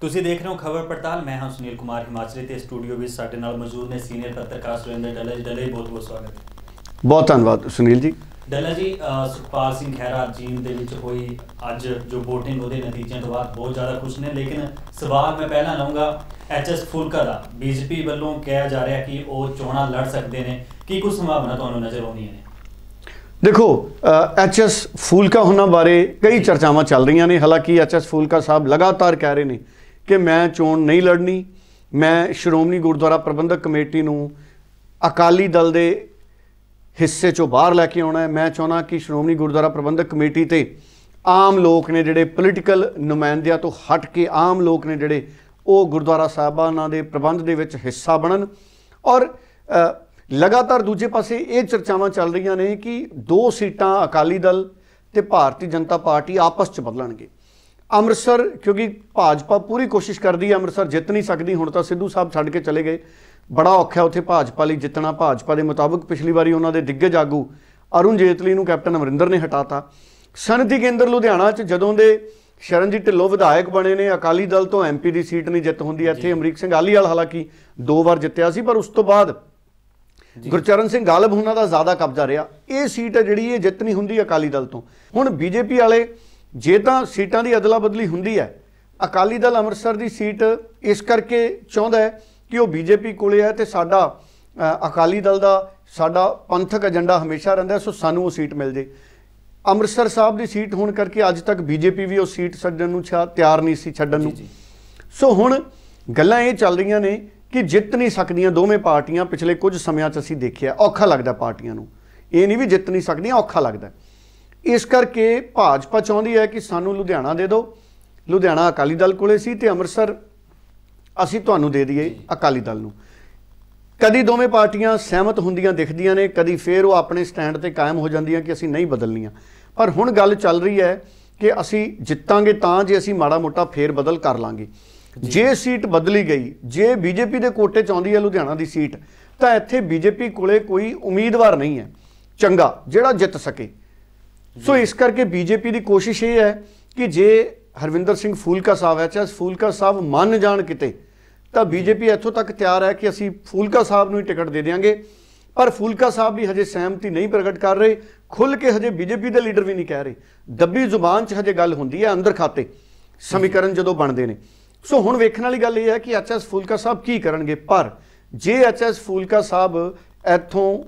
ਤੁਸੀਂ ਦੇਖ ਰਹੇ ਹੋ ਖਬਰ ਪੜਤਾਲ। ਮੈਂ ਹਾਂ ਸੁਨੀਲ ਕੁਮਾਰ ਹਿਮਾਚਲੀ ਤੇ ਸਟੂਡੀਓ ਵਿੱਚ ਸਾਡੇ ਨਾਲ ਮੌਜੂਦ ਨੇ ਸੀਨੀਅਰ ਪੱਤਰਕਾਰ ਸੁਰਿੰਦਰ ਡੱਲਾ ਜੀ। ਡੱਲਾ ਬਹੁਤ ਬਹੁਤ ਸਵਾਗਤ ਹੈ। ਬਹੁਤ ਧੰਨਵਾਦ ਸੁਨੀਲ ਜੀ। ਡੱਲਾ ਜੀ ਸੁਖਪਾਲ ਸਿੰਘ ਖਹਿਰਾ ਜੀਂਦ ਦੇ ਵਿੱਚ ਹੋਈ ਅੱਜ ਜੋ VOTING ਉਹਦੇ ਨਤੀਜਿਆਂ ਤੋਂ ਬਾਅਦ ਬਹੁਤ ਜ਼ਿਆਦਾ ਖੁਸ਼ ਨੇ। ਲੇਕਿਨ ਸਵਾਲ ਮੈਂ ਪਹਿਲਾਂ ਲਾਉਂਗਾ ਐਚਐਸ ਫੁਲਕਾ ਦਾ। ਬੀਜੇਪੀ ਵੱਲੋਂ ਕਿਹਾ ਜਾ ਰਿਹਾ ਕਿ ਉਹ ਚੋਣਾਂ ਲੜ ਸਕਦੇ ਨੇ। ਕੀ ਕੁਝ ਸੰਭਾਵਨਾ ਤੁਹਾਨੂੰ ਨਜ਼ਰ ਆਉਂਦੀਆਂ ਨੇ? ਦੇਖੋ ਐਚਐਸ ਫੂਲਕਾ ਹੋਣਾ ਬਾਰੇ ਕਈ ਚਰਚਾਵਾਂ ਚੱਲ ਰਹੀਆਂ ਨੇ। ਹਾਲਾਂਕਿ ਐਚਐਸ ਫੂਲਕਾ ਸਾਹਿਬ ਲਗਾਤਾਰ ਕਹਿ ਰਹੇ ਨੇ ਕਿ ਮੈਂ ਚੋਣ ਨਹੀਂ ਲੜਨੀ, ਮੈਂ ਸ਼੍ਰੋਮਣੀ ਗੁਰਦੁਆਰਾ ਪ੍ਰਬੰਧਕ ਕਮੇਟੀ ਨੂੰ ਅਕਾਲੀ ਦਲ ਦੇ ਹਿੱਸੇ ਚੋਂ ਬਾਹਰ ਲੈ ਕੇ ਆਉਣਾ ਹੈ। ਮੈਂ ਚਾਹੁੰਦਾ ਕਿ ਸ਼੍ਰੋਮਣੀ ਗੁਰਦੁਆਰਾ ਪ੍ਰਬੰਧਕ ਕਮੇਟੀ ਤੇ ਆਮ ਲੋਕ ਨੇ ਜਿਹੜੇ ਪੋਲੀਟੀਕਲ ਨੁਮਾਇੰਦਿਆਂ ਤੋਂ ਹਟ ਕੇ ਆਮ ਲੋਕ ਨੇ ਜਿਹੜੇ ਉਹ ਗੁਰਦੁਆਰਾ ਸਾਹਿਬਾਨਾਂ ਦੇ ਪ੍ਰਬੰਧ ਦੇ ਵਿੱਚ ਹਿੱਸਾ ਬਣਨ। ਔਰ ਲਗਾਤਾਰ ਦੂਜੇ ਪਾਸੇ ਇਹ ਚਰਚਾਵਾਂ ਚੱਲ ਰਹੀਆਂ ਨੇ ਕਿ ਦੋ ਸੀਟਾਂ ਅਕਾਲੀ ਦਲ ਤੇ ਭਾਰਤੀ ਜਨਤਾ ਪਾਰਟੀ ਆਪਸ 'ਚ ਬਦਲਣਗੇ। ਅੰਮ੍ਰਿਤਸਰ ਕਿਉਂਕਿ ਭਾਜਪਾ ਪੂਰੀ ਕੋਸ਼ਿਸ਼ ਕਰਦੀ ਹੈ ਅੰਮ੍ਰਿਤਸਰ ਜਿੱਤ ਨਹੀਂ ਸਕਦੀ ਹੁਣ ਤਾਂ ਸਿੱਧੂ ਸਾਹਿਬ ਛੱਡ ਕੇ ਚਲੇ ਗਏ। ਬੜਾ ਔਖਾ ਉੱਥੇ ਭਾਜਪਾ ਲਈ ਜਿੱਤਣਾ। ਭਾਜਪਾ ਦੇ ਮੁਤਾਬਕ ਪਿਛਲੀ ਵਾਰੀ ਉਹਨਾਂ ਦੇ ਦਿੱਗਜ ਆਗੂ ਅਰੁਣ ਜੇਤਲੀ ਨੂੰ ਕੈਪਟਨ ਅਮਰਿੰਦਰ ਨੇ ਹਟਾਤਾ। ਸਨਅਤੀ ਕੇਂਦਰ ਲੁਧਿਆਣਾ 'ਚ ਜਦੋਂ ਦੇ ਸ਼ਰਨਜੀਤ ਢਿੱਲੋਂ ਵਿਧਾਇਕ ਬਣੇ ਨੇ ਅਕਾਲੀ ਦਲ ਤੋਂ ਐਮਪੀ ਦੀ ਸੀਟ ਨਹੀਂ ਜਿੱਤ ਹੁੰਦੀ ਇੱਥੇ ਅਮਰੀਕ ਸਿੰਘ ਆਲੀਵਾਲ ਹਾਲਾਂਕਿ ਦੋ ਵਾਰ ਜਿੱਤਿਆ ਸੀ ਪਰ ਉਸ ਤੋਂ ਬਾਅਦ ਗੁਰਚਰਨ ਸਿੰਘ ਗਾਲਬ ਉਹਨਾਂ ਦਾ ਜ਼ਿਆਦਾ ਕਬਜ਼ਾ ਰਿਹਾ। ਇਹ ਸੀਟ ਹੈ ਜਿਹੜੀ ਇਹ ਜਿੱਤ ਨਹੀਂ ਹੁੰਦੀ ਅਕਾਲੀ ਦਲ ਤੋਂ। ਹੁਣ ਬੀਜੇਪੀ ਵਾਲੇ ਜੇ ਤਾਂ ਸੀਟਾਂ ਦੀ ਅਦਲਾ ਬਦਲੀ ਹੁੰਦੀ ਹੈ ਅਕਾਲੀ ਦਲ ਅੰਮ੍ਰਿਤਸਰ ਦੀ ਸੀਟ ਇਸ ਕਰਕੇ ਚਾਹੁੰਦਾ ਹੈ ਕਿ ਉਹ ਬੀਜੇਪੀ ਕੋਲੇ ਹੈ ਤੇ ਸਾਡਾ ਅਕਾਲੀ ਦਲ ਦਾ ਸਾਡਾ ਪੰਥਕ ਏਜੰਡਾ ਹਮੇਸ਼ਾ ਰਹਿੰਦਾ ਸੋ ਸਾਨੂੰ ਉਹ ਸੀਟ ਮਿਲ ਜੇ। ਅੰਮ੍ਰਿਤਸਰ ਸਾਹਿਬ ਦੀ ਸੀਟ ਹੋਣ ਕਰਕੇ ਅੱਜ ਤੱਕ ਬੀਜੇਪੀ ਵੀ ਉਹ ਸੀਟ ਛੱਡਣ ਨੂੰ ਤਿਆਰ ਨਹੀਂ ਸੀ ਛੱਡਣ ਨੂੰ। ਸੋ ਹੁਣ ਗੱਲਾਂ ਇਹ ਚੱਲ ਰਹੀਆਂ ਨੇ ਕਿ ਜਿੱਤ ਨਹੀਂ ਸਕਦੀਆਂ ਦੋਵੇਂ ਪਾਰਟੀਆਂ ਪਿਛਲੇ ਕੁਝ ਸਮਿਆਂ 'ਚ ਅਸੀਂ ਦੇਖਿਆ ਔਖਾ ਲੱਗਦਾ ਪਾਰਟੀਆਂ ਨੂੰ। ਇਹ ਨਹੀਂ ਵੀ ਜਿੱਤ ਨਹੀਂ ਸਕਦੀਆਂ ਔਖਾ ਲੱਗਦਾ। ਇਸ ਕਰਕੇ ਭਾਜਪਾ ਚਾਹੁੰਦੀ ਹੈ ਕਿ ਸਾਨੂੰ ਲੁਧਿਆਣਾ ਦੇ ਦਿਓ। ਲੁਧਿਆਣਾ ਅਕਾਲੀ ਦਲ ਕੋਲੇ ਸੀ ਤੇ ਅੰਮ੍ਰਿਤਸਰ ਅਸੀਂ ਤੁਹਾਨੂੰ ਦੇ ਦਈਏ ਅਕਾਲੀ ਦਲ ਨੂੰ। ਕਦੀ ਦੋਵੇਂ ਪਾਰਟੀਆਂ ਸਹਿਮਤ ਹੁੰਦੀਆਂ ਦਿਖਦੀਆਂ ਨੇ ਕਦੀ ਫੇਰ ਉਹ ਆਪਣੇ ਸਟੈਂਡ ਤੇ ਕਾਇਮ ਹੋ ਜਾਂਦੀਆਂ ਕਿ ਅਸੀਂ ਨਹੀਂ ਬਦਲਣੀਆਂ। ਪਰ ਹੁਣ ਗੱਲ ਚੱਲ ਰਹੀ ਹੈ ਕਿ ਅਸੀਂ ਜਿੱਤਾਂਗੇ ਤਾਂ ਜੇ ਅਸੀਂ ਮਾੜਾ ਮੋਟਾ ਫੇਰ ਬਦਲ ਕਰ ਲਾਂਗੇ। ਜੇ। ਸੀਟ ਬਦਲੀ ਗਈ ਜੇ ਬੀਜੇਪੀ ਦੇ ਕੋਟੇ ਚ ਆਉਂਦੀ ਹੈ ਲੁਧਿਆਣਾ ਦੀ ਸੀਟ ਤਾਂ ਇੱਥੇ ਬੀਜੇਪੀ ਕੋਲੇ ਕੋਈ ਉਮੀਦਵਾਰ ਨਹੀਂ ਹੈ। ਚੰਗਾ ਜਿਹੜਾ ਜਿੱਤ ਸਕੇ। ਸੋ ਇਸ ਕਰਕੇ ਬੀਜੇਪੀ ਦੀ ਕੋਸ਼ਿਸ਼ ਇਹ ਹੈ ਕਿ ਜੇ ਹਰਵਿੰਦਰ ਸਿੰਘ ਫੂਲਕਾ ਸਾਹਿਬ ਐਚਐਸ ਫੂਲਕਾ ਸਾਹਿਬ ਮੰਨ ਜਾਣ ਕਿਤੇ, ਤਾਂ ਬੀਜੇਪੀ ਇੱਥੋਂ ਤੱਕ ਤਿਆਰ ਹੈ ਕਿ ਅਸੀਂ ਫੂਲਕਾ ਸਾਹਿਬ ਨੂੰ ਹੀ ਟਿਕਟ ਦੇ ਦੇਵਾਂਗੇ ਪਰ ਫੂਲਕਾ ਸਾਹਿਬ ਵੀ ਹਜੇ ਸਹਿਮਤੀ ਨਹੀਂ ਪ੍ਰਗਟ ਕਰ ਰਹੇ ਖੁੱਲ ਕੇ ਹਜੇ ਬੀਜੇਪੀ ਦੇ ਲੀਡਰ ਵੀ ਨਹੀਂ ਕਹਿ ਰਹੇ। ਦੱਬੀ ਜ਼ੁਬਾਨ 'ਚ ਹਜੇ ਗੱਲ ਹੁੰਦੀ ਹੈ ਅੰਦਰ ਖਾਤੇ, ਸਮੀਕਰਨ ਜਦੋਂ ਬਣਦੇ ਨੇ। ਸੋ ਹੁਣ ਵੇਖਣ ਵਾਲੀ ਗੱਲ ਇਹ ਹੈ ਕਿ ਐਚਐਸ ਫੂਲਕਾ ਸਾਹਿਬ ਕੀ ਕਰਨਗੇ। ਪਰ ਜੇ ਐਚਐਸ ਫੂਲਕਾ ਸਾਹਿਬ ਇੱਥੋਂ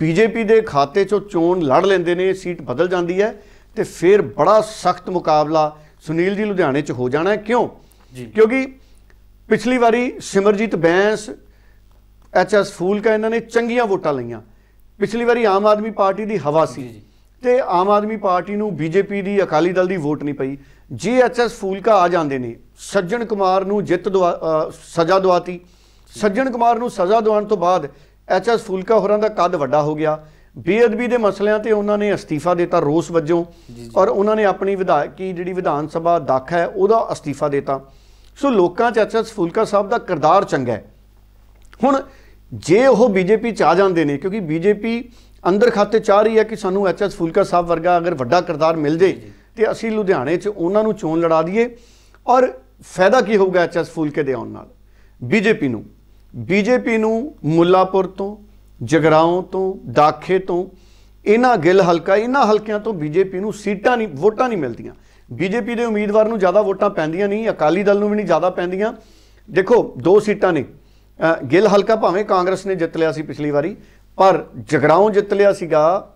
ਬੀਜੇਪੀ ਦੇ ਖਾਤੇ 'ਚੋਂ ਚੋਣ ਲੜ ਲੈਂਦੇ ਨੇ ਸੀਟ ਬਦਲ ਜਾਂਦੀ ਹੈ ਤੇ ਫਿਰ ਬੜਾ ਸਖਤ ਮੁਕਾਬਲਾ ਸੁਨੀਲ ਜੀ ਲੁਧਿਆਣੇ 'ਚ ਹੋ ਜਾਣਾ ਹੈ। ਕਿਉਂ? ਜੀ। ਕਿਉਂਕਿ ਪਿਛਲੀ ਵਾਰੀ ਸਿਮਰਜੀਤ ਬੈਂਸ ਐਚਐਸ ਫੂਲਕਾ ਇਹਨਾਂ ਨੇ ਚੰਗੀਆਂ ਵੋਟਾਂ ਲਈਆਂ। ਪਿਛਲੀ ਵਾਰੀ ਆਮ ਆਦਮੀ ਪਾਰਟੀ ਦੀ ਹਵਾ ਸੀ। ਤੇ ਆਮ ਆਦਮੀ ਪਾਰਟੀ ਨੂੰ ਬੀਜੇਪੀ ਦੀ ਅਕਾਲੀ ਦਲ ਦੀ ਵੋਟ ਨਹੀਂ ਪਈ। ਜੇ ਐਚਐਸ ਫੂਲਕਾ ਆ ਜਾਂਦੇ ਨੇ ਸੱਜਣ ਕੁਮਾਰ ਨੂੰ ਜਿੱਤ ਸਜ਼ਾ ਦਵਾਤੀ। ਸੱਜਣ ਕੁਮਾਰ ਨੂੰ ਸਜ਼ਾ ਦਿਵਾਉਣ ਤੋਂ ਬਾਅਦ ਐਚਐਸ ਫੂਲਕਾ ਹੋਰਾਂ ਦਾ ਕੱਦ ਵੱਡਾ ਹੋ ਗਿਆ। ਬੇਅਦਬੀ ਦੇ ਮਸਲਿਆਂ ਤੇ ਉਹਨਾਂ ਨੇ ਅਸਤੀਫਾ ਦਿੱਤਾ ਰੋਸ ਵਜੋਂ। ਔਰ ਉਹਨਾਂ ਨੇ ਆਪਣੀ ਵਿਧਾਇਕੀ ਜਿਹੜੀ ਵਿਧਾਨ ਸਭਾ ਦਾਖਾ ਹੈ ਉਹਦਾ ਅਸਤੀਫਾ ਦਿੱਤਾ। ਸੋ ਲੋਕਾਂ 'ਚ ਐਚਐਸ ਫੂਲਕਾ ਸਾਹਿਬ ਦਾ ਕਿਰਦਾਰ ਚੰਗਾ ਹੈ। ਹੁਣ ਜੇ ਉਹ ਬੀਜੇਪੀ ਚ ਆ ਜਾਂਦੇ ਨੇ ਕਿਉਂਕਿ ਬੀਜੇਪੀ ਅੰਦਰ ਖਾਤੇ ਚਾਹ ਰਹੀ ਹੈ ਕਿ ਸਾਨੂੰ ਐਚਐਸ ਫੁਲਕਾ ਸਾਹਿਬ ਵਰਗਾ ਅਗਰ ਵੱਡਾ ਕਿਰਦਾਰ ਮਿਲ ਜੇ ਤੇ ਅਸੀਂ ਲੁਧਿਆਣੇ 'ਚ ਉਹਨਾਂ ਨੂੰ ਚੋਣ ਲੜਾ ਦਈਏ। ਔਰ ਫਾਇਦਾ ਕੀ ਹੋਊਗਾ ਐਚਐਸ ਫੁਲਕੇ ਦੇ ਆਉਣ ਨਾਲ ਬੀਜੇਪੀ ਨੂੰ? ਬੀਜੇਪੀ ਨੂੰ ਮੁੱਲਾਪੁਰ ਤੋਂ, ਜਗਰਾਉਂ ਤੋਂ, ਦਾਖੇ ਤੋਂ, ਇਹਨਾਂ ਗਿੱਲ ਹਲਕਾ, ਇਹਨਾਂ ਹਲਕਿਆਂ ਤੋਂ ਬੀਜੇਪੀ ਨੂੰ ਸੀਟਾਂ ਨਹੀਂ, ਵੋਟਾਂ ਨਹੀਂ ਮਿਲਦੀਆਂ। ਬੀਜੇਪੀ ਦੇ ਉਮੀਦਵਾਰ ਨੂੰ ਜ਼ਿਆਦਾ ਵੋਟਾਂ ਪੈਂਦੀਆਂ ਨਹੀਂ, ਅਕਾਲੀ ਦਲ ਨੂੰ ਵੀ ਨਹੀਂ ਜ਼ਿਆਦਾ ਪੈਂਦੀਆਂ। ਦੇਖੋ, ਦੋ ਸੀਟਾਂ ਨੇ। ਗਿੱਲ ਹਲਕਾ ਭਾਵੇਂ ਕਾਂਗਰਸ ਨੇ ਜਿੱਤ ਲਿਆ ਸੀ ਪਿਛਲੀ ਵਾਰੀ, ਪਰ ਜਗਰਾਉਂ ਜਿੱਤ ਲਿਆ ਸੀਗਾ,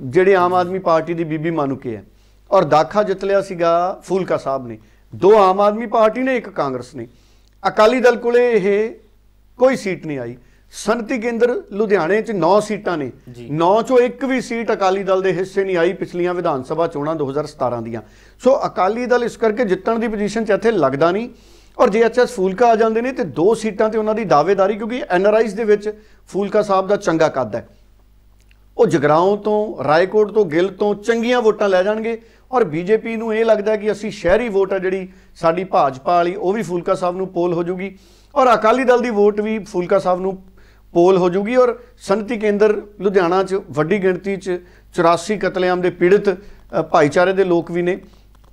ਜਿਹੜੇ ਆਮ ਆਦਮੀ ਪਾਰਟੀ ਦੀ ਬੀਬੀ ਮਾਨੂਕੇ ਹੈ। ਔਰ ਦਾਖਾ ਜਿੱਤ ਲਿਆ ਸੀਗਾ, ਫੂਲਕਾ ਸਾਹਿਬ ਨੇ। ਦੋ ਆਮ ਆਦਮੀ ਪਾਰਟੀ ਨੇ, ਇੱਕ ਕਾਂਗਰਸ ਨੇ। ਅਕਾਲੀ ਦਲ ਕੋਲੇ ਇਹ ਕੋਈ ਸੀਟ ਨਹੀਂ ਆਈ। ਸੰਨਤੀ ਕੇਂਦਰ ਲੁਧਿਆਣੇ 'ਚ 9 ਸੀਟਾਂ ਨੇ। ਜੀ। 9 ਚੋਂ ਇੱਕ ਵੀ ਸੀਟ ਅਕਾਲੀ ਦਲ ਦੇ ਹਿੱਸੇ ਨਹੀਂ ਆਈ ਪਿਛਲੀਆਂ ਵਿਧਾਨ ਸਭਾ ਚੋਣਾਂ 2017 ਦੀਆਂ। ਸੋ ਅਕਾਲੀ ਦਲ ਇਸ ਕਰਕੇ ਜਿੱਤਣ ਦੀ ਪੋਜੀਸ਼ਨ 'ਚ ਇੱਥੇ ਲੱਗਦਾ ਨਹੀਂ ਔਰ ਜੇ ਐਚਐਸ ਫੂਲਕਾ ਆ ਜਾਂਦੇ ਨੇ ਤੇ ਦੋ ਸੀਟਾਂ ਤੇ ਉਹਨਾਂ ਦੀ ਦਾਅਵੇਦਾਰੀ ਕਿਉਂਕਿ ਐਨਆਰਆਈਜ਼ ਦੇ ਵਿੱਚ ਫੂਲਕਾ ਸਾਹਿਬ ਦਾ ਚੰਗਾ ਕੱਦ ਹੈ। ਉਹ ਜਗਰਾਉਂ ਤੋਂ ਰਾਏਕੋਟ ਤੋਂ ਗਿੱਲ ਤੋਂ ਚੰਗੀਆਂ ਵੋਟਾਂ ਲੈ ਜਾਣਗੇ। ਔਰ ਬੀਜੇਪੀ ਨੂੰ ਇਹ ਲੱਗਦਾ ਕਿ ਅਸੀਂ ਸ਼ਹਿਰੀ ਵੋਟ ਆ ਜਿਹੜੀ ਸਾਡੀ ਭਾਜਪਾ ਵਾਲੀ, ਉਹ ਵੀ ਫੂਲਕਾ ਸਾਹਿਬ ਨੂੰ ਪੋਲ ਹੋ ਜੂਗੀ। ਔਰ ਅਕਾਲੀ ਦਲ ਦੀ ਵੋਟ ਵੀ ਫੂਲਕਾ ਸਾਹਿਬ ਨੂੰ ਪੋਲ ਹੋ ਜੂਗੀ ਔਰ ਸੰਨਤੀ ਕੇਂਦਰ ਲੁਧਿਆਣਾ 'ਚ ਵੱਡੀ ਗਿਣਤੀ 'ਚ 84 ਕਤਲੇਆਮ ਦੇ ਪੀੜਤ ਭਾਈਚਾਰੇ ਦੇ ਲੋਕ ਵੀ ਨੇ,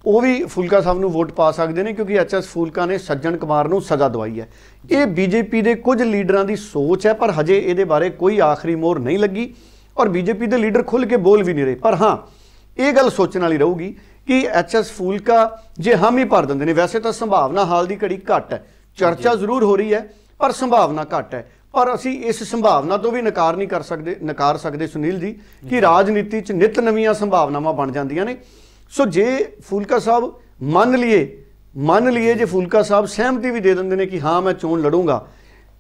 ਉਹ ਵੀ ਫੂਲਕਾ ਸਾਹਿਬ ਨੂੰ ਵੋਟ ਪਾ ਸਕਦੇ ਨੇ ਕਿਉਂਕਿ ਐਚਐਸ ਫੂਲਕਾ ਨੇ ਸੱਜਣ ਕੁਮਾਰ ਨੂੰ ਸਜ਼ਾ ਦਵਾਈ ਹੈ। ਇਹ ਬੀਜੇਪੀ ਦੇ ਕੁਝ ਲੀਡਰਾਂ ਦੀ ਸੋਚ ਹੈ, ਪਰ ਹਜੇ ਇਹਦੇ ਬਾਰੇ ਕੋਈ ਆਖਰੀ ਮੋਹਰ ਨਹੀਂ ਲੱਗੀ। ਔਰ ਬੀਜੇਪੀ ਦੇ ਲੀਡਰ ਖੁੱਲ ਕੇ ਬੋਲ ਵੀ ਨਹੀਂ ਰਹੇ, ਪਰ ਹਾਂ ਇਹ ਗੱਲ ਸੋਚਣ ਵਾਲੀ ਰਹੂਗੀ ਕਿ ਐਚਐਸ ਫੂਲਕਾ ਜੇ ਹਮ ਹੀ ਭਰ ਦਿੰਦੇ ਨੇ ਵੈਸੇ ਤਾਂ ਸੰਭਾਵਨਾ ਹਾਲ ਦੀ ਘੜੀ ਘੱਟ ਹੈ। ਚਰਚਾ ਜ਼ਰੂਰ ਹੋ ਰਹੀ ਹੈ ਪਰ ਸੰਭਾਵਨਾ ਘੱਟ ਹੈ। ਪਰ ਅਸੀਂ ਇਸ ਸੰਭਾਵਨਾ ਤੋਂ ਵੀ ਨਕਾਰ ਨਹੀਂ ਕਰ ਸਕਦੇ ਨਕਾਰ ਸਕਦੇ ਸੁਨੀਲ ਜੀ ਕਿ ਰਾਜਨੀਤੀ 'ਚ ਨਿਤ ਨਵੀਆਂ ਸੰਭਾਵਨਾਵਾਂ ਬਣ ਜਾਂਦੀਆਂ ਨੇ। ਸੋ ਜੇ ਫੂਲਕਾ ਸਾਹਿਬ ਮੰਨ ਲਈਏ ਮੰਨ ਲਈਏ ਜੇ ਫੂਲਕਾ ਸਾਹਿਬ ਸਹਿਮਤੀ ਵੀ ਦੇ ਦਿੰਦੇ ਨੇ ਕਿ ਹਾਂ ਮੈਂ ਚੋਣ ਲੜੂੰਗਾ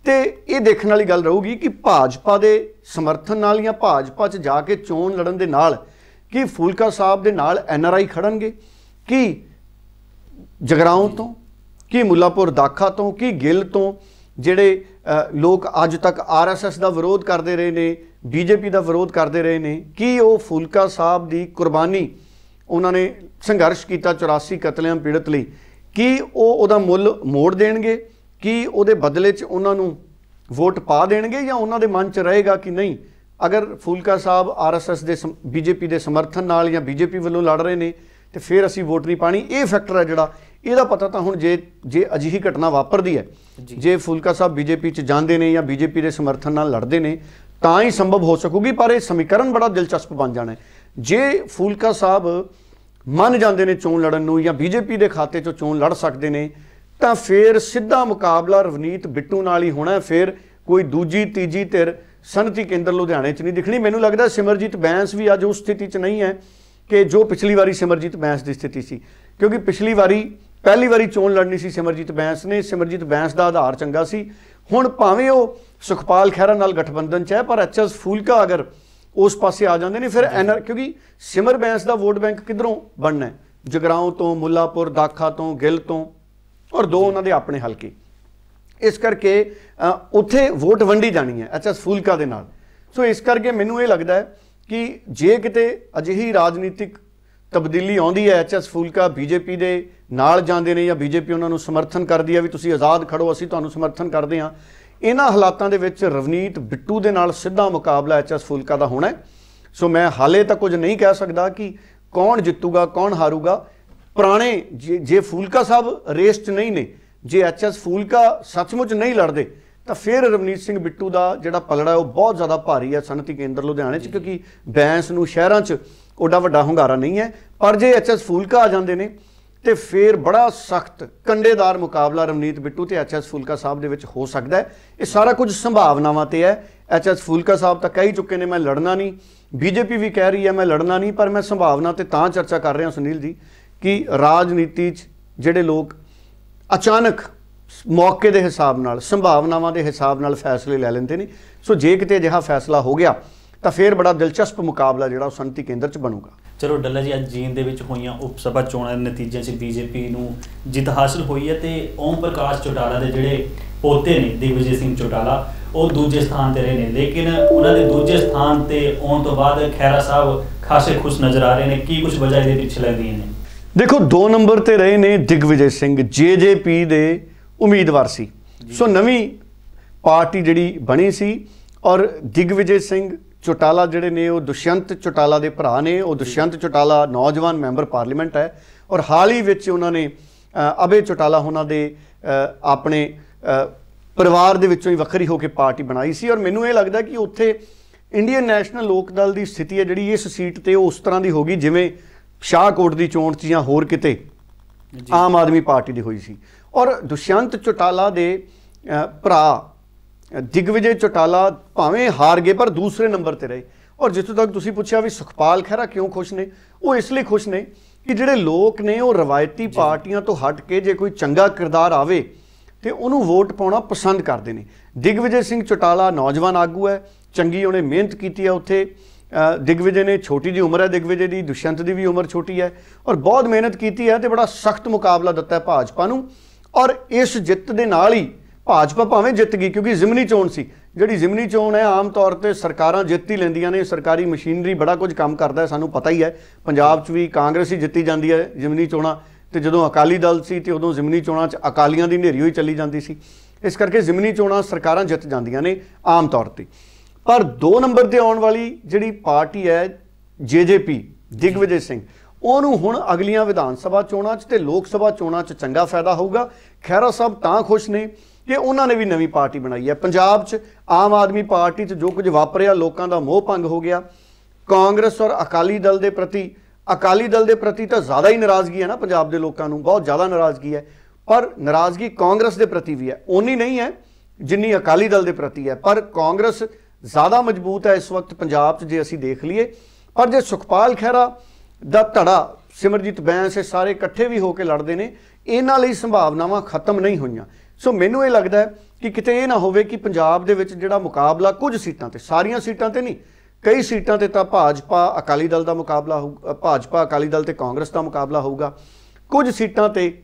ਤੇ ਇਹ ਦੇਖਣ ਵਾਲੀ ਗੱਲ ਰਹੂਗੀ ਕਿ ਭਾਜਪਾ ਦੇ ਸਮਰਥਨ ਨਾਲ ਜਾਂ ਭਾਜਪਾ 'ਚ ਜਾ ਕੇ ਚੋਣ ਲੜਨ ਦੇ ਨਾਲ ਕਿ ਫੂਲਕਾ ਸਾਹਿਬ ਦੇ ਨਾਲ ਐੱਨ ਆਰ ਆਈ ਖੜਨਗੇ? ਕਿ ਜਗਰਾਉਂ ਤੋਂ? ਕਿ ਮੁੱਲਾਪੁਰ ਦਾਖਾ ਤੋਂ? ਕਿ ਗਿੱਲ ਤੋਂ? ਜਿਹੜੇ ਲੋਕ ਅੱਜ ਤੱਕ ਆਰਐਸਐਸ ਦਾ ਵਿਰੋਧ ਕਰਦੇ ਰਹੇ ਨੇ ਬੀਜੇਪੀ ਦਾ ਵਿਰੋਧ ਕਰਦੇ ਰਹੇ ਨੇ, ਕਿ ਉਹ ਫੂਲਕਾ ਸਾਹਿਬ ਦੀ ਕੁਰਬਾਨੀ ਉਹਨਾਂ ਨੇ ਸੰਘਰਸ਼ ਕੀਤਾ 84 ਕਤਲੇਆਮ ਪੀੜਤ ਲਈ? ਕੀ ਉਹ ਉਹਦਾ ਮੁੱਲ ਮੋੜ ਦੇਣਗੇ? ਕੀ ਉਹਦੇ ਬਦਲੇ 'ਚ ਉਹਨਾਂ ਨੂੰ ਵੋਟ ਪਾ ਦੇਣਗੇ ਜਾਂ ਉਹਨਾਂ ਦੇ ਮਨ 'ਚ ਰਹੇਗਾ ਕਿ ਨਹੀਂ? ਅਗਰ ਫੂਲਕਾ ਸਾਹਿਬ ਆਰਐਸਐਸ ਦੇ ਬੀਜੇਪੀ ਦੇ ਸਮਰਥਨ ਨਾਲ ਜਾਂ ਬੀਜੇਪੀ ਵੱਲੋਂ ਲੜ ਰਹੇ ਨੇ ਤੇ ਫਿਰ ਅਸੀਂ ਵੋਟ ਨਹੀਂ ਪਾਣੀ ਇਹ ਫੈਕਟਰ ਹੈ ਜਿਹੜਾ ਇਹਦਾ ਪਤਾ ਤਾਂ ਹੁਣ ਜੇ ਜੇ ਅਜਿਹੀ ਘਟਨਾ ਵਾਪਰਦੀ ਹੈ ਜੀ। ਫੂਲਕਾ ਸਾਹਿਬ ਬੀਜੇਪੀ 'ਚ ਜਾਂਦੇ ਨੇ ਜਾਂ ਬੀਜੇਪੀ ਦੇ ਸਮਰਥਨ ਨਾਲ ਲੜਦੇ ਨੇ ਤਾਂ ਹੀ ਸੰਭਵ ਹੋ ਸਕੂਗੀ ਪਰ ਇਹ ਸਮੀਕਰਨ ਬੜਾ ਦਿਲਚਸਪ ਬਣ ਜਾਣਾ ਜੇ ਫੂਲਕਾ ਸਾਹਿਬ ਮੰਨ ਜਾਂਦੇ ਨੇ ਚੋਣ ਲੜਨ ਨੂੰ ਜਾਂ ਬੀਜੇਪੀ ਦੇ ਖਾਤੇ 'ਚੋਂ ਚੋਣ ਲੜ ਸਕਦੇ ਨੇ ਤਾਂ ਫਿਰ ਸਿੱਧਾ ਮੁਕਾਬਲਾ ਰਵਨੀਤ ਬਿੱਟੂ ਨਾਲ ਹੀ ਹੋਣਾ ਹੈ। ਫਿਰ ਕੋਈ ਦੂਜੀ ਤੀਜੀ ਧਿਰ ਸਨਅਤੀ ਕੇਂਦਰ ਲੁਧਿਆਣੇ 'ਚ ਨਹੀਂ ਦਿਖਣੀ। ਮੈਨੂੰ ਲੱਗਦਾ ਸਿਮਰਜੀਤ ਬੈਂਸ ਵੀ ਅੱਜ ਉਸ ਸਥਿਤੀ 'ਚ ਨਹੀਂ ਹੈ ਕਿ ਜੋ ਪਿਛਲੀ ਵਾਰੀ ਸਿਮਰਜੀਤ ਬੈਂਸ ਦੀ ਸਥਿਤੀ ਸੀ। ਕਿਉਂਕਿ ਪਿਛਲੀ ਵਾਰੀ ਪਹਿਲੀ ਵਾਰੀ ਚੋਣ ਲੜਨੀ ਸੀ ਸਿਮਰਜੀਤ ਬੈਂਸ ਨੇ। ਸਿਮਰਜੀਤ ਬੈਂਸ ਦਾ ਆਧਾਰ ਚੰਗਾ ਸੀ। ਹੁਣ ਭਾਵੇਂ ਉਹ ਸੁਖਪਾਲ ਖਹਿਰਾ ਨਾਲ ਗਠਬੰਧਨ 'ਚ ਹੈ ਪਰ ਐਚਐਸ ਫੂਲਕਾ ਅਗਰ ਉਸ ਪਾਸੇ ਆ ਜਾਂਦੇ ਨੇ ਫਿਰ ਐਨਆਰ ਕਿਉਂਕਿ ਸਿਮਰ ਬੈਂਸ ਦਾ ਵੋਟ ਬੈਂਕ ਕਿਧਰੋਂ ਬਣਨਾ ਹੈ? ਜਗਰਾਉਂ ਤੋਂ ਮੁੱਲਾਪੁਰ ਦਾਖਾ ਤੋਂ ਗਿੱਲ ਤੋਂ ਔਰ ਦੋ ਉਹਨਾਂ ਦੇ ਆਪਣੇ ਹਲਕੇ। ਇਸ ਕਰਕੇ ਉੱਥੇ ਵੋਟ ਵੰਡੀ ਜਾਣੀ ਹੈ ਐਚਐਸ ਫੂਲਕਾ ਦੇ ਨਾਲ। ਸੋ ਇਸ ਕਰਕੇ ਮੈਨੂੰ ਇਹ ਲੱਗਦਾ ਹੈ ਕਿ ਜੇ ਕਿਤੇ ਅਜਿਹੀ ਰਾਜਨੀਤਿਕ ਤਬਦੀਲੀ ਆਉਂਦੀ ਹੈ ਐਚਐਸ ਫੂਲਕਾ ਬੀਜੇਪੀ ਦੇ ਨਾਲ ਜਾਂਦੇ ਨੇ ਜਾਂ ਬੀਜੇਪੀ ਉਹਨਾਂ ਨੂੰ ਸਮਰਥਨ ਕਰਦੀ ਹੈ ਵੀ ਤੁਸੀਂ ਆਜ਼ਾਦ ਖੜੋ, ਅਸੀਂ ਤੁਹਾਨੂੰ ਸਮਰਥਨ ਕਰਦੇ ਹਾਂ, ਇਹਨਾਂ ਹਾਲਾਤਾਂ ਦੇ ਵਿੱਚ ਰਵਨੀਤ ਬਿੱਟੂ ਦੇ ਨਾਲ ਸਿੱਧਾ ਮੁਕਾਬਲਾ ਐਚਐਸ ਫੂਲਕਾ ਦਾ ਹੋਣਾ ਸੋ ਮੈਂ ਹਾਲੇ ਤਾਂ ਕੁਝ ਨਹੀਂ ਕਹਿ ਸਕਦਾ ਕਿ ਕੌਣ ਜਿੱਤੂਗਾ, ਕੌਣ ਹਾਰੂਗਾ। ਪੁਰਾਣੇ ਜੇ ਜੇ ਫੂਲਕਾ ਸਾਹਿਬ ਰੇਸ 'ਚ ਨਹੀਂ ਨੇ ਜੇ ਐਚਐਸ ਫੂਲਕਾ ਸੱਚਮੁੱਚ ਨਹੀਂ ਲੜਦੇ, ਤਾਂ ਫਿਰ ਰਵਨੀਤ ਸਿੰਘ ਬਿੱਟੂ ਦਾ ਜਿਹੜਾ ਪਲੜਾ ਹੈ ਉਹ ਬਹੁਤ ਜ਼ਿਆਦਾ ਭਾਰੀ ਹੈ ਸਨਅਤੀ ਕੇਂਦਰ ਲੁਧਿਆਣੇ 'ਚ, ਕਿਉਂਕਿ ਬੈਂਸ ਨੂੰ ਸ਼ਹਿਰਾਂ 'ਚ ਓਡਾ ਵੱਡਾ ਹੁੰਗਾਰਾ ਨਹੀਂ ਹੈ। ਪਰ ਜੇ ਐਚਐਸ ਫੂਲਕਾ ਆ ਜਾਂਦੇ ਨੇ, ਤੇ ਫਿਰ ਬੜਾ ਸਖਤ ਕੰਡੇਦਾਰ ਮੁਕਾਬਲਾ ਰਵਨੀਤ ਬਿੱਟੂ ਤੇ ਐਚਐਸ ਫੂਲਕਾ ਸਾਹਿਬ ਦੇ ਵਿੱਚ ਹੋ ਸਕਦਾ ਹੈ। ਇਹ ਸਾਰਾ ਕੁਝ ਸੰਭਾਵਨਾਵਾਂ ਤੇ ਹੈ। ਐਚਐਸ ਫੂਲਕਾ ਸਾਹਿਬ ਤਾਂ ਕਹਿ ਹੀ ਚੁੱਕੇ ਨੇ, ਮੈਂ ਲੜਨਾ ਨਹੀਂ। ਬੀਜੇਪੀ ਵੀ ਕਹਿ ਰਹੀ ਹੈ, ਮੈਂ ਲੜਨਾ ਨਹੀਂ, ਪਰ ਮੈਂ ਸੰਭਾਵਨਾ ਤੇ ਤਾਂ ਚਰਚਾ ਕਰ ਰਿਹਾ, ਸੁਨੀਲ ਜੀ, ਕਿ ਰਾਜਨੀਤੀ 'ਚ ਜਿਹੜੇ ਲੋਕ ਅਚਾਨਕ ਮੌਕੇ ਦੇ ਹਿਸਾਬ ਨਾਲ, ਸੰਭਾਵਨਾਵਾਂ ਦੇ ਹਿਸਾਬ ਨਾਲ ਫੈਸਲੇ ਲੈ ਲੈਂਦੇ ਨੇ। ਸੋ ਜੇ ਕਿਤੇ ਅਜਿਹਾ ਫੈਸਲਾ ਹੋ ਗਿਆ, ਤਾਂ ਫਿਰ ਬੜਾ ਦਿਲਚਸਪ ਮੁਕਾਬਲਾ ਜਿਹੜਾ ਉਹ ਸੰਤੀ ਕੇਂਦਰ 'ਚ ਬਣੂਗਾ। ਚਲੋ, ਡੱਲਾ ਜੀ, ਅੱਜ ਜੀਨ ਦੇ ਵਿੱਚ ਹੋਈਆਂ ਉਪ ਸਭਾ ਚੋਣਾਂ ਦੇ ਨਤੀਜਿਆਂ 'ਚ ਬੀਜੇਪੀ ਨੂੰ ਜਿੱਤ ਹਾਸਲ ਹੋਈ ਹੈ ਤੇ ਓਮ ਪ੍ਰਕਾਸ਼ ਚੌਟਾਲਾ ਦੇ ਜਿਹੜੇ ਪੋਤੇ ਨੇ ਦਿਗਵਿਜੇ ਸਿੰਘ ਚੌਟਾਲਾ, ਉਹ ਦੂਜੇ ਸਥਾਨ ਤੇ ਰਹੇ ਨੇ। ਲੇਕਿਨ ਉਹਨਾਂ ਦੇ ਦੂਜੇ ਸਥਾਨ ਤੇ ਆਉਣ ਤੋਂ ਬਾਅਦ ਖੈਰਾ ਸਾਹਿਬ ਖਾਸੇ ਖੁਸ਼ ਨਜ਼ਰ ਆ ਰਹੇ ਨੇ। ਕੀ ਕੁਝ ਵਜ੍ਹਾ ਇਹਦੇ ਪਿੱਛੇ ਲੱਗਦੀਆਂ ਨੇ? ਦੇਖੋ 2 ਨੰਬਰ ਤੇ ਰਹੇ ਨੇ ਦਿਗਵਿਜੇ ਸਿੰਘ ਜੇਜੇਪੀ ਦੇ ਉਮੀਦਵਾਰ ਸੀ। ਸੋ ਨਵੀਂ ਪਾਰਟੀ ਜਿਹੜੀ ਬਣੀ ਸੀ ਔਰ ਦਿਗਵਿਜੇ ਸਿੰਘ ਚੋਟਾਲਾ ਜਿਹੜੇ ਨੇ ਉਹ ਦੁਸ਼ਯੰਤ ਚੋਟਾਲਾ ਦੇ ਭਰਾ ਨੇ ਉਹ ਦੁਸ਼ਯੰਤ ਚੋਟਾਲਾ ਨੌਜਵਾਨ ਮੈਂਬਰ ਪਾਰਲੀਮੈਂਟ ਹੈ ਔਰ ਹਾਲ ਹੀ ਵਿੱਚ ਉਹਨਾਂ ਨੇ ਅਬੇ ਚੋਟਾਲਾ ਉਹਨਾਂ ਦੇ ਆਪਣੇ ਪਰਿਵਾਰ ਦੇ ਵਿੱਚੋਂ ਹੀ ਵੱਖਰੀ ਹੋ ਕੇ ਪਾਰਟੀ ਬਣਾਈ ਸੀ ਔਰ ਮੈਨੂੰ ਇਹ ਲੱਗਦਾ ਕਿ ਉੱਥੇ ਇੰਡੀਅਨ ਨੈਸ਼ਨਲ ਲੋਕ ਦਲ ਦੀ ਸਥਿਤੀ ਹੈ ਜਿਹੜੀ ਇਸ ਸੀਟ ਤੇ ਉਸ ਤਰ੍ਹਾਂ ਦੀ ਹੋਗੀ ਜਿਵੇਂ ਸ਼ਾਹਕੋਟ ਦੀ ਚੋਣ 'ਚ ਜਾਂ ਹੋਰ ਕਿਤੇ। ਆਮ ਆਦਮੀ ਪਾਰਟੀ ਦੀ ਹੋਈ ਸੀ। ਔਰ ਦੁਸ਼ਯੰਤ ਚੋਟਾਲਾ ਦੇ ਭਰਾ ਦਿਗਵਿਜੇ ਚੋਟਾਲਾ ਭਾਵੇਂ ਹਾਰ ਗਏ ਪਰ ਦੂਸਰੇ ਨੰਬਰ ਤੇ ਰਹੇ। ਔਰ ਜਿੱਥੋਂ ਤੱਕ ਤੁਸੀਂ ਪੁੱਛਿਆ ਵੀ ਸੁਖਪਾਲ ਖਹਿਰਾ ਕਿਉਂ ਖੁਸ਼ ਨੇ ਉਹ ਇਸ ਲਈ ਖੁਸ਼ ਨੇ ਕਿ ਜਿਹੜੇ ਲੋਕ ਨੇ ਉਹ ਰਵਾਇਤੀ ਪਾਰਟੀਆਂ ਤੋਂ ਹਟ ਕੇ ਜੇ ਕੋਈ ਚੰਗਾ ਕਿਰਦਾਰ ਆਵੇ ਤੇ ਉਹਨੂੰ ਵੋਟ ਪਾਉਣਾ ਪਸੰਦ ਕਰਦੇ ਨੇ। ਦਿਗਵਿਜੇ ਸਿੰਘ ਚੋਟਾਲਾ ਨੌਜਵਾਨ ਆਗੂ ਹੈ ਚੰਗੀ ਉਹਨੇ ਮਿਹਨਤ ਕੀਤੀ ਹੈ ਉੱਥੇ। ਦਿਗਵਿਜੇ ਨੇ ਛੋਟੀ ਜਿਹੀ ਉਮਰ ਹੈ, ਦਿਗਵਿਜੇ ਦੀ, ਦੁਸ਼ਯੰਤ ਦੀ ਵੀ ਉਮਰ ਛੋਟੀ ਹੈ ਔਰ ਬਹੁਤ ਮਿਹਨਤ ਕੀਤੀ ਹੈ ਤੇ ਬੜਾ ਸਖਤ ਮੁਕਾਬਲਾ ਦਿੱਤਾ ਹੈ ਭਾਜਪਾ ਨੂੰ ਔਰ ਇਸ ਜਿੱਤ ਦੇ ਨਾਲ ਹੀ ਭਾਜਪਾ ਭਾਵੇਂ ਜਿੱਤ ਗਈ, ਕਿਉਂਕਿ ਜ਼ਿਮਨੀ ਚੋਣ ਸੀ। ਜਿਹੜੀ ਜ਼ਿਮਨੀ ਚੋਣ ਹੈ, ਆਮ ਤੌਰ ਤੇ ਸਰਕਾਰਾਂ ਜਿੱਤ ਹੀ ਲੈਂਦੀਆਂ ਨੇ, ਸਰਕਾਰੀ ਮਸ਼ੀਨਰੀ ਬੜਾ ਕੁਝ ਕੰਮ ਕਰਦਾ ਹੈ, ਸਾਨੂੰ ਪਤਾ ਹੀ ਹੈ। ਪੰਜਾਬ 'ਚ ਵੀ ਕਾਂਗਰਸ ਹੀ ਜਿੱਤੀ ਜਾਂਦੀ ਹੈ ਜ਼ਿਮਨੀ ਚੋਣਾਂ ਤੇ ਜਦੋਂ ਅਕਾਲੀ ਦਲ ਸੀ ਤੇ ਉਦੋਂ ਜ਼ਿਮਨੀ ਚੋਣਾਂ 'ਚ ਅਕਾਲੀਆਂ ਦੀ ਹਨੇਰੀ ਹੋਈ ਚੱਲੀ ਜਾਂਦੀ ਸੀ। ਇਸ ਕਰਕੇ ਜ਼ਿਮਨੀ ਚੋਣਾਂ ਸਰਕਾਰਾਂ ਜਿੱਤ ਜਾਂਦੀਆਂ ਨੇ ਆਮ ਤੌਰ ਤੇ। ਪਰ 2 ਨੰਬਰ ਤੇ ਆਉਣ ਵਾਲੀ ਜਿਹੜੀ ਪਾਰਟੀ ਹੈ ਜੇਜੇਪੀ ਦਿਗਵਿਜੇ ਸਿੰਘ, ਉਹਨੂੰ ਹੁਣ ਅਗਲੀਆਂ ਵਿਧਾਨ ਸਭਾ ਚੋਣਾਂ 'ਚ ਤੇ ਲੋਕ ਸਭਾ ਚੋਣਾਂ 'ਚ ਚੰਗਾ ਫਾਇਦਾ ਹੋਊਗਾ। ਖਹਿਰਾ ਸਾਹਿਬ ਤਾਂ ਖੁਸ਼ ਨੇ ਕਿ ਉਹਨਾਂ ਨੇ ਵੀ ਨਵੀਂ ਪਾਰਟੀ ਬਣਾਈ ਹੈ। ਪੰਜਾਬ 'ਚ ਆਮ ਆਦਮੀ ਪਾਰਟੀ 'ਚ ਜੋ ਕੁਝ ਵਾਪਰਿਆ, ਲੋਕਾਂ ਦਾ ਮੋਹ ਭੰਗ ਹੋ ਗਿਆ। ਕਾਂਗਰਸ ਔਰ ਅਕਾਲੀ ਦਲ ਦੇ ਪ੍ਰਤੀ, ਅਕਾਲੀ ਦਲ ਦੇ ਪ੍ਰਤੀ ਤਾਂ ਜ਼ਿਆਦਾ ਹੀ ਨਾਰਾਜ਼ਗੀ ਹੈ ਨਾ ਪੰਜਾਬ ਦੇ ਲੋਕਾਂ ਨੂੰ, ਬਹੁਤ ਜ਼ਿਆਦਾ ਨਾਰਾਜ਼ਗੀ ਹੈ। ਪਰ ਨਾਰਾਜ਼ਗੀ ਕਾਂਗਰਸ ਦੇ ਪ੍ਰਤੀ ਵੀ ਹੈ। ਓਨੀ ਨਹੀਂ ਹੈ ਜਿੰਨੀ ਅਕਾਲੀ ਦਲ ਦੇ ਪ੍ਰਤੀ ਹੈ। ਪਰ ਕਾਂਗਰਸ ਜ਼ਿਆਦਾ ਮਜ਼ਬੂਤ ਹੈ ਇਸ ਵਕਤ ਪੰਜਾਬ 'ਚ ਜੇ ਅਸੀਂ ਦੇਖ ਲਈਏ। ਪਰ ਜੇ ਸੁਖਪਾਲ ਖਹਿਰਾ ਦਾ ਧੜਾ, ਸਿਮਰਜੀਤ ਬੈਂਸ ਇਹ ਸਾਰੇ ਇਕੱਠੇ ਵੀ ਹੋ ਕੇ ਲੜਦੇ ਨੇ, ਇਹਨਾਂ ਲਈ ਸੰਭਾਵਨਾਵਾਂ ਖਤਮ ਨਹੀਂ ਹੋਈਆਂ। ਸੋ ਮੈਨੂੰ ਇਹ ਲੱਗਦਾ ਕਿ ਕਿਤੇ ਇਹ ਨਾ ਹੋਵੇ ਕਿ ਪੰਜਾਬ ਦੇ ਵਿੱਚ ਜਿਹੜਾ ਮੁਕਾਬਲਾ ਕੁਝ ਸੀਟਾਂ ਤੇ, ਸਾਰੀਆਂ ਸੀਟਾਂ ਤੇ ਨਹੀਂ, ਕਈ ਸੀਟਾਂ ਤੇ ਤਾਂ ਭਾਜਪਾ ਅਕਾਲੀ ਦਲ ਦਾ ਮੁਕਾਬਲਾ ਹੋਊਗਾ ਭਾਜਪਾ ਅਕਾਲੀ ਦਲ ਤੇ ਕਾਂਗਰਸ ਦਾ ਮੁਕਾਬਲਾ ਹੋਊਗਾ। ਕੁਝ ਸੀਟਾਂ ਤੇ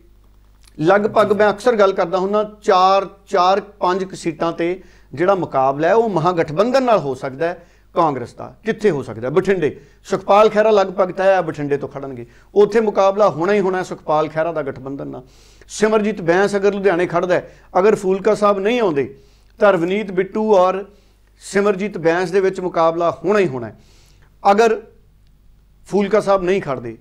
ਲਗਭਗ ਮੈਂ ਅਕਸਰ ਗੱਲ ਕਰਦਾ ਹੁੰਨਾ 4 4 5 ਸੀਟਾਂ ਤੇ ਜਿਹੜਾ ਮੁਕਾਬਲਾ ਹੈ ਉਹ ਮਹਾਗਠਬੰਧਨ ਨਾਲ ਹੋ ਸਕਦਾ ਹੈ ਕਾਂਗਰਸ ਦਾ ਕਿੱਥੇ ਹੋ ਸਕਦਾ? ਬਠਿੰਡੇ ਸੁਖਪਾਲ ਖਹਿਰਾ ਲਗਭਗ ਤੈਅ ਹੈ ਬਠਿੰਡੇ ਤੋਂ ਖੜਨਗੇ। ਉੱਥੇ ਮੁਕਾਬਲਾ ਹੋਣਾ ਹੀ ਹੋਣਾ ਸੁਖਪਾਲ ਖਹਿਰਾ ਦਾ ਗਠਬੰਧਨ ਨਾਲ। ਸਿਮਰਜੀਤ ਬੈਂਸ ਅਗਰ ਲੁਧਿਆਣੇ ਖੜਦਾ ਹੈ ਅਗਰ ਫੂਲਕਾ ਸਾਹਿਬ ਨਹੀਂ ਆਉਂਦੇ ਤਾਂ ਰਵਨੀਤ ਬਿੱਟੂ ਔਰ ਸਿਮਰਜੀਤ ਬੈਂਸ ਦੇ ਵਿੱਚ ਮੁਕਾਬਲਾ ਹੋਣਾ ਹੀ ਹੋਣਾ ਹੈ। ਅਗਰ ਫੂਲਕਾ ਸਾਹਿਬ ਨਹੀਂ ਖੜਦੇ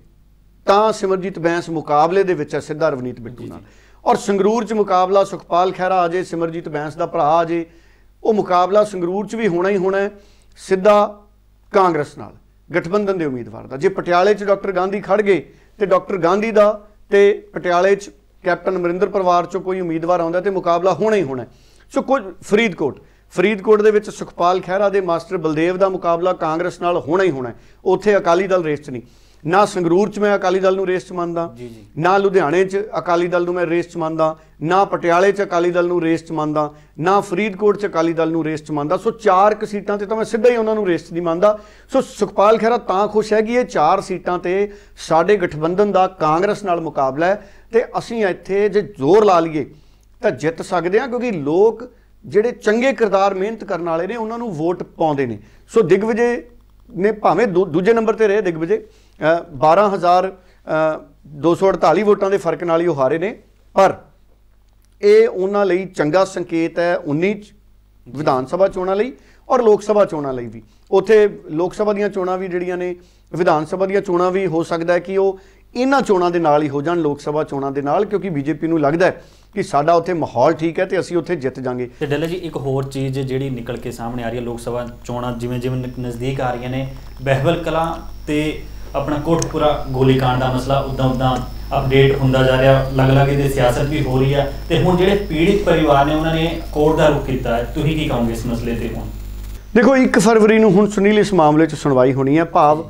ਤਾਂ ਸਿਮਰਜੀਤ ਬੈਂਸ ਮੁਕਾਬਲੇ ਦੇ ਵਿੱਚ ਹੈ ਸਿੱਧਾ ਰਵਨੀਤ ਬਿੱਟੂ ਨਾਲ। ਔਰ ਸੰਗਰੂਰ 'ਚ ਮੁਕਾਬਲਾ ਸੁਖਪਾਲ ਖਹਿਰਾ ਆ ਜੇ ਸਿਮਰਜੀਤ ਬੈਂਸ ਦਾ ਭਰਾ ਆ ਜੇ ਉਹ ਮੁਕਾਬਲਾ ਸੰਗਰੂਰ 'ਚ ਵੀ ਹੋਣਾ ਹੀ ਹੋਣਾ ਹੈ, ਸਿੱਧਾ ਕਾਂਗਰਸ ਨਾਲ, ਗਠਬੰਧਨ ਦੇ ਉਮੀਦਵਾਰ ਦਾ। ਜੇ ਪਟਿਆਲੇ 'ਚ ਡਾਕਟਰ ਗਾਂਧੀ ਖੜ ਗਏ, ਤੇ ਡਾਕਟਰ ਗਾਂਧੀ ਦਾ ਤੇ ਪਟਿਆਲੇ 'ਚ ਕੈਪਟਨ ਅਮਰਿੰਦਰ ਪਰਿਵਾਰ 'ਚੋਂ ਕੋਈ ਉਮੀਦਵਾਰ ਆਉਂਦਾ ਤੇ ਮੁਕਾਬਲਾ ਹੋਣਾ ਹੀ ਹੋਣਾ ਸੋ ਕੁਝ ਫਰੀਦਕੋਟ ਫਰੀਦਕੋਟ ਦੇ ਵਿੱਚ ਸੁਖਪਾਲ ਖਹਿਰਾ ਦੇ ਮਾਸਟਰ ਬਲਦੇਵ ਦਾ ਮੁਕਾਬਲਾ ਕਾਂਗਰਸ ਨਾਲ ਹੋਣਾ ਹੀ ਹੋਣਾ ਉੱਥੇ ਅਕਾਲੀ ਦਲ ਰੇਸ 'ਚ ਨਹੀਂ। ਨਾ ਸੰਗਰੂਰ 'ਚ ਮੈਂ ਅਕਾਲੀ ਦਲ ਨੂੰ ਰੇਸ 'ਚ ਮੰਨਦਾ। ਨਾ ਲੁਧਿਆਣੇ 'ਚ ਅਕਾਲੀ ਦਲ ਨੂੰ ਮੈਂ ਰੇਸ 'ਚ ਮੰਨਦਾ ਨਾ ਪਟਿਆਲੇ 'ਚ ਅਕਾਲੀ ਦਲ ਨੂੰ ਰੇਸ 'ਚ ਮੰਨਦਾ ਨਾ ਫਰੀਦਕੋਟ 'ਚ ਅਕਾਲੀ ਦਲ ਨੂੰ ਰੇਸ 'ਚ ਮੰਨਦਾ। ਸੋ ਚਾਰ ਕੁ ਸੀਟਾਂ ਤੇ ਤਾਂ ਮੈਂ ਸਿੱਧਾ ਹੀ ਉਹਨਾਂ ਨੂੰ ਰੇਸ 'ਚ ਨਹੀਂ ਮੰਨਦਾ। ਸੋ ਸੁਖਪਾਲ ਖਹਿਰਾ ਤਾਂ ਖੁਸ਼ ਹੈ ਕਿ ਇਹ ਚਾਰ ਸੀਟਾਂ ਤੇ ਸਾਡੇ ਗਠਬੰਧਨ ਦਾ ਕਾਂਗਰਸ ਨਾਲ ਮੁਕਾਬਲਾ ਹੈ ਤੇ ਅਸੀਂ ਇੱਥੇ ਜੇ ਜ਼ੋਰ ਲਾ ਲਈਏ ਤਾਂ ਜਿੱਤ ਸਕਦੇ ਹਾਂ ਕਿਉਂਕਿ ਲੋਕ ਜਿਹੜੇ ਚੰਗੇ ਕਿਰਦਾਰ ਮਿਹਨਤ ਕਰਨ ਵਾਲੇ ਨੇ ਉਹਨਾਂ ਨੂੰ ਵੋਟ ਪਾਉਂਦੇ ਨੇ। ਸੋ ਦਿਗਵਿਜੇ ਨੇ ਭਾਵੇਂ ਦੂਜੇ ਨੰਬਰ ਤੇ ਰਹੇ ਦਿਗਵਿਜੇ। ਅ, 12000 ਅ, 248 ਵੋਟਾਂ ਦੇ ਫ਼ਰਕ ਨਾਲ ਹੀ ਉਹ ਹਾਰੇ ਨੇ। ਪਰ ਇਹ ਉਹਨਾਂ ਲਈ ਚੰਗਾ ਸੰਕੇਤ ਹੈ 19 ਚ ਵਿਧਾਨ ਸਭਾ ਚੋਣਾਂ ਲਈ ਔਰ ਲੋਕ ਸਭਾ ਚੋਣਾਂ ਲਈ ਵੀ। ਉੱਥੇ ਲੋਕ ਸਭਾ ਦੀਆਂ ਚੋਣਾਂ ਵੀ ਜਿਹੜੀਆਂ ਨੇ ਵਿਧਾਨ ਸਭਾ ਦੀਆਂ ਚੋਣਾਂ ਵੀ ਹੋ ਸਕਦਾ ਹੈ ਕਿ ਉਹ ਇਹਨਾਂ ਚੋਣਾਂ ਦੇ ਨਾਲ ਹੀ ਹੋ ਜਾਣ ਲੋਕ ਸਭਾ ਚੋਣਾਂ ਦੇ ਨਾਲ ਕਿਉਂਕਿ ਬੀਜੇਪੀ ਨੂੰ ਲੱਗਦਾ ਹੈ ਕਿ ਸਾਡਾ ਉੱਥੇ ਮਾਹੌਲ ਠੀਕ ਹੈ ਤੇ ਅਸੀਂ ਉੱਥੇ ਜਿੱਤ ਜਾਾਂਗੇ। ਤੇ ਡੱਲਾ ਜੀ ਇੱਕ ਹੋਰ ਚੀਜ਼ ਜਿਹੜੀ ਨਿਕਲ ਕੇ ਸਾਹਮਣੇ ਆ ਰਹੀ ਹੈ ਲੋਕ ਸਭਾ ਚੋਣਾਂ ਜਿਵੇਂ ਜਿਵੇਂ ਨ- ਨਜ਼ਦੀਕ ਆ ਰਹੀਆਂ ਨੇ ਬਹਿਬਲ ਕਲਾਂ ਤੇ ਆਪਣਾ ਕੋਟਪੁਰਾ ਗੋਲੀकांड ਦਾ ਮਸਲਾ ਉਦਾਂ ਉਦਾਂ ਅਪਡੇਟ ਹੁੰਦਾ ਜਾ ਰਿਹਾ ਲੱਗ ਲੱਗ ਇਹਦੇ ਸਿਆਸਤ ਵੀ ਹੋ ਰਹੀ ਹੈ ਤੇ ਹੁਣ ਜਿਹੜੇ ਪੀੜਿਤ ਪਰਿਵਾਰ ਨੇ ਉਹਨਾਂ ਨੇ ਕੋਰਟ ਦਾ ਰੁਖ ਕੀਤਾ ਹੈ। ਤੁਸੀਂ ਕੀ ਕਹੋਗੇ ਇਸ ਮਸਲੇ ਤੇ ਹੁਣ? ਦੇਖੋ 1 ਫਰਵਰੀ ਨੂੰ ਹੁਣ ਸੁਨੀਲ ਇਸ ਮਾਮਲੇ 'ਚ ਸੁਣਵਾਈ ਹੋਣੀ ਹੈ ਭਾਵ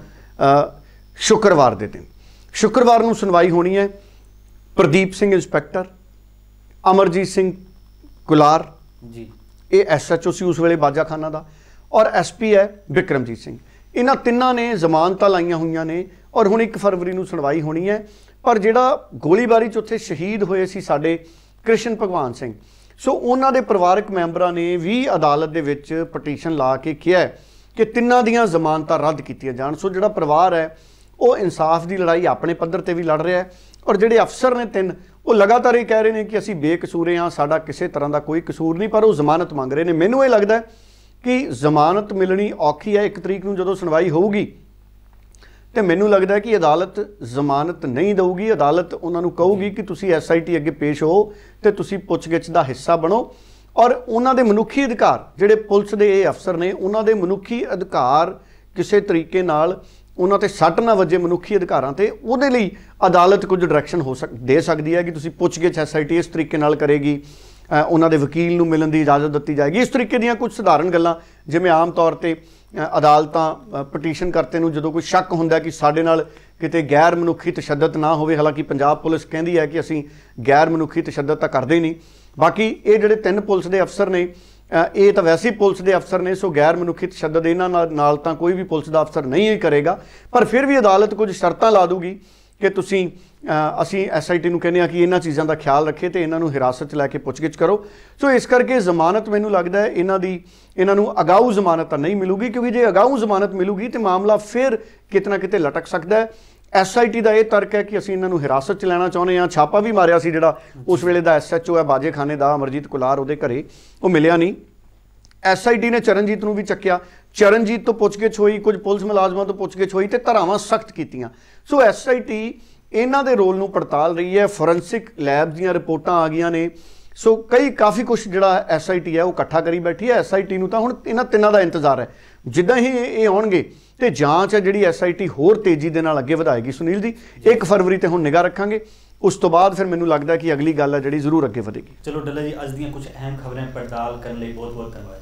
ਸ਼ੁੱਕਰਵਾਰ ਦੇ ਦਿਨ। ਸ਼ੁੱਕਰਵਾਰ ਨੂੰ ਸੁਣਵਾਈ ਹੋਣੀ ਹੈ ਪ੍ਰਦੀਪ ਸਿੰਘ ਇੰਸਪੈਕਟਰ ਅਮਰਜੀਤ ਸਿੰਘ ਕੁਲਾਰ ਜੀ। ਇਹ ਐਸਐਚਓ ਸੀ ਉਸ ਵੇਲੇ ਬਾਜਾਖਾਨਾ ਦਾ ਔਰ ਐਸਪੀ ਹੈ ਵਿਕਰਮਜੀਤ ਸਿੰਘ। ਇਹਨਾਂ ਤਿੰਨਾਂ ਨੇ ਜ਼ਮਾਨਤਾਂ ਲਾਈਆਂ ਹੋਈਆਂ ਨੇ ਔਰ ਹੁਣ 1 ਫਰਵਰੀ ਨੂੰ ਸੁਣਵਾਈ ਹੋਣੀ ਹੈ। ਔਰ ਜਿਹੜਾ ਗੋਲੀਬਾਰੀ 'ਚ ਉੱਥੇ ਸ਼ਹੀਦ ਹੋਏ ਸੀ ਸਾਡੇ ਕ੍ਰਿਸ਼ਨ ਭਗਵਾਨ ਸਿੰਘ, ਸੋ ਉਹਨਾਂ ਦੇ ਪਰਿਵਾਰਕ ਮੈਂਬਰਾਂ ਨੇ ਵੀ ਅਦਾਲਤ ਦੇ ਵਿੱਚ ਪਟੀਸ਼ਨ ਲਾ ਕੇ ਕਿਹਾ ਕਿ ਤਿੰਨਾਂ ਦੀਆਂ ਜ਼ਮਾਨਤਾਂ ਰੱਦ ਕੀਤੀਆਂ ਜਾਣ। ਸੋ ਜਿਹੜਾ ਪਰਿਵਾਰ ਹੈ, ਉਹ ਇਨਸਾਫ ਦੀ ਲੜਾਈ ਆਪਣੇ ਪੱਧਰ ਤੇ ਵੀ ਲੜ ਰਿਹਾ ਹੈ ਔਰ ਜਿਹੜੇ ਅਫਸਰ ਨੇ ਤਿੰਨ, ਉਹ ਲਗਾਤਾਰ ਇਹ ਕਹਿ ਰਹੇ ਨੇ ਕਿ ਅਸੀਂ ਬੇਕਸੂਰੇ ਹਾਂ, ਸਾਡਾ ਕਿਸੇ ਤਰ੍ਹਾਂ ਦਾ ਕੋਈ ਕਸੂਰ ਨਹੀਂ, ਪਰ ਉਹ ਜ਼ਮਾਨਤ ਮੰਗ ਰਹੇ ਨੇ। ਮੈਨੂੰ ਇਹ ਲੱਗਦਾ ਹੈ ਕਿ ਜ਼ਮਾਨਤ ਮਿਲਣੀ ਔਖੀ ਹੈ, ਇੱਕ ਤਰੀਕ ਨੂੰ ਜਦੋਂ ਸੁਣਵਾਈ ਹੋਊਗੀ, ਤੇ ਮੈਨੂੰ ਲੱਗਦਾ ਕਿ ਅਦਾਲਤ ਜ਼ਮਾਨਤ ਨਹੀਂ ਦੇਊਗੀ। ਅਦਾਲਤ ਉਹਨਾਂ ਨੂੰ ਕਹੂਗੀ ਕਿ ਤੁਸੀਂ ਐਸਆਈਟੀ ਅੱਗੇ ਪੇਸ਼ ਹੋ ਤੇ ਤੁਸੀਂ ਪੁੱਛਗਿੱਛ ਦਾ ਹਿੱਸਾ ਬਣੋ। ਔਰ ਉਹਨਾਂ ਦੇ ਮਨੁੱਖੀ ਅਧਿਕਾਰ, ਜਿਹੜੇ ਪੁਲਿਸ ਦੇ ਇਹ ਅਫਸਰ ਨੇ, ਉਹਨਾਂ ਦੇ ਮਨੁੱਖੀ ਅਧਿਕਾਰ ਕਿਸੇ ਤਰੀਕੇ ਨਾਲ ਉਹਨਾਂ ਤੇ ਸੱਟ ਨਾ ਵੱਜੇ ਮਨੁੱਖੀ ਅਧਿਕਾਰਾਂ ਤੇ, ਉਹਦੇ ਲਈ ਅਦਾਲਤ ਕੁਝ ਡਾਇਰੈਕਸ਼ਨ ਹੋ ਸਕ, ਦੇ ਸਕਦੀ ਹੈ ਕਿ ਤੁਸੀਂ ਪੁੱਛਗਿੱਛ ਐਸਆਈਟੀ ਇਸ ਤਰੀਕੇ ਨਾਲ ਕਰੇਗੀ। ਉਹਨਾਂ ਦੇ ਵਕੀਲ ਨੂੰ ਮਿਲਣ ਦੀ ਇਜਾਜ਼ਤ ਦਿੱਤੀ ਜਾਏਗੀ। ਇਸ ਤਰੀਕੇ ਦੀਆਂ ਕੁਝ ਸਧਾਰਨ ਗੱਲਾਂ, ਜਿਵੇਂ ਆਮ ਤੌਰ ਤੇ ਅਦਾਲਤਾਂ ਪਟੀਸ਼ਨ ਕਰਤੇ ਨੂੰ ਜਦੋਂ ਕੋਈ ਸ਼ੱਕ ਹੁੰਦਾ ਕਿ ਸਾਡੇ ਨਾਲ ਕਿਤੇ ਗੈਰ ਮਨੁੱਖੀ ਤਸ਼ੱਦਦ ਨਾ ਹੋਵੇ, ਹਾਲਾਂਕਿ ਪੰਜਾਬ ਪੁਲਿਸ ਕਹਿੰਦੀ ਹੈ ਕਿ ਅਸੀਂ ਗੈਰ ਮਨੁੱਖੀ ਤਸ਼ੱਦਦ ਤਾਂ ਕਰਦੇ ਹੀ ਨਹੀਂ। ਬਾਕੀ ਇਹ ਜਿਹੜੇ ਤਿੰਨ ਪੁਲਿਸ ਦੇ ਅਫਸਰ ਨੇ ਇਹ ਤਾਂ ਵੈਸੇ ਪੁਲਿਸ ਦੇ ਅਫਸਰ ਨੇ, ਸੋ ਗੈਰ ਮਨੁੱਖੀ ਤਸ਼ੱਦਦ ਇਹਨਾਂ ਨਾਲ ਨਾਲ ਤਾਂ ਕੋਈ ਵੀ ਪੁਲਿਸ ਦਾ ਅਫਸਰ ਨਹੀਂ ਹੀ ਕਰੇਗਾ। ਪਰ ਫਿਰ ਵੀ ਅਦਾਲਤ ਕੁਝ ਸ਼ਰਤਾਂ ਲਾ ਦੂਗੀ। ਕਿ ਤੁਸੀਂ ਅ, ਅਸੀਂ ਐਸਆਈਟੀ ਨੂੰ ਕਹਿੰਦੇ ਆ ਕਿ ਇਹਨਾਂ ਚੀਜ਼ਾਂ ਦਾ ਖਿਆਲ ਰੱਖੇ ਤੇ ਇਹਨਾਂ ਨੂੰ ਹਿਰਾਸਤ 'ਚ ਲੈ ਕੇ ਪੁੱਛਗਿੱਛ ਕਰੋ। ਸੋ ਇਸ ਕਰਕੇ ਜ਼ਮਾਨਤ ਮੈਨੂੰ ਲੱਗਦਾ ਹੈ ਇਹਨਾਂ ਦੀ ਇਹਨਾਂ ਨੂੰ ਅਗਾਊ ਜ਼ਮਾਨਤ ਤਾਂ ਨਹੀਂ ਮਿਲੂਗੀ ਕਿਉਂਕਿ ਜੇ ਅਗਾਊ ਜ਼ਮਾਨਤ ਮਿਲੂਗੀ ਤੇ ਮਾਮਲਾ ਫਿਰ ਕਿਤਨਾ ਕਿਤੇ ਲਟਕ ਸਕਦਾ ਹੈ। ਐਸਆਈਟੀ ਦਾ ਇਹ ਤਰਕ ਹੈ ਕਿ ਅਸੀਂ ਇਹਨਾਂ ਨੂੰ ਹਿਰਾਸਤ 'ਚ ਲੈਣਾ ਚਾਹੁੰਦੇ ਹਾਂ। ਛਾਪਾ ਵੀ ਮਾਰਿਆ ਸੀ ਜਿਹੜਾ ਉਸ ਵੇਲੇ ਦਾ ਐਸਐਚਓ ਹੈ ਬਾਜੇਖਾਨੇ ਦਾ ਅਮਰਜੀਤ ਕੁਲਾਰ ਉਹਦੇ ਘਰੇ। ਉਹ ਮਿਲਿਆ ਨਹੀਂ। ਐਸਆਈਟੀ ਨੇ ਚਰਨਜੀਤ ਨੂੰ ਵੀ ਚੱਕਿਆ। ਚਰਨਜੀਤ ਤੋਂ ਪੁੱਛਗਿੱਛ ਹੋਈ, ਕੁਝ ਪੁਲਿਸ ਮੁਲਾਜ਼ਮਾਂ ਤੋਂ ਪੁੱਛਗਿੱਛ ਹੋਈ ਤੇ ਧਾਰਾਵਾਂ ਸਖਤ ਕੀਤੀਆਂ। ਸੋ ਐਸਆਈਟੀ ਇਹਨਾਂ ਦੇ ਰੋਲ ਨੂੰ ਪੜਤਾਲ ਰਹੀ ਹੈ, ਫੋਰੈਂਸਿਕ ਲੈਬ ਦੀਆਂ ਰਿਪੋਰਟਾਂ ਆ ਗਈਆਂ ਨੇ। ਸੋ ਕਈ, ਕਾਫੀ ਕੁਝ ਜਿਹੜਾ ਐਸਆਈਟੀ ਹੈ, ਉਹ ਇਕੱਠਾ ਕਰੀ ਬੈਠੀ ਹੈ। ਐਸਆਈਟੀ ਨੂੰ ਤਾਂ ਹੁਣ ਇਹਨਾਂ ਤਿੰਨਾਂ ਦਾ ਇੰਤਜ਼ਾਰ ਹੈ। ਜਿੱਦਾਂ ਹੀ ਇਹ ਇਹ ਆਉਣਗੇ ਤੇ ਜਾਂਚ ਹੈ ਜਿਹੜੀ ਐਸਆਈਟੀ ਹੋਰ ਤੇਜ਼ੀ ਦੇ ਨਾਲ ਅੱਗੇ ਵਧਾਏਗੀ। ਸੁਨੀਲ ਜੀ 1 ਫਰਵਰੀ ਤੇ ਹੁਣ ਨਿਗਾਹ ਰੱਖਾਂਗੇ। ਉਸ ਤੋਂ ਬਾਅਦ ਫਿਰ ਮੈਨੂੰ ਲੱਗਦਾ ਕਿ ਅਗਲੀ ਗੱਲ ਹੈ ਜਿਹੜੀ ਜ਼ਰੂਰ ਅੱਗੇ ਵਧੇਗੀ। ਚਲੋ ਡੱਲਾ ਜੀ, ਅੱਜ ਦੀਆਂ ਕੁਝ ਅਹਿਮ ਖਬਰਾਂ ਪੜਤਾਲ ਕਰਨ ਲਈ ਬਹੁਤ ਬਹੁਤ ਧੰਨਵਾਦ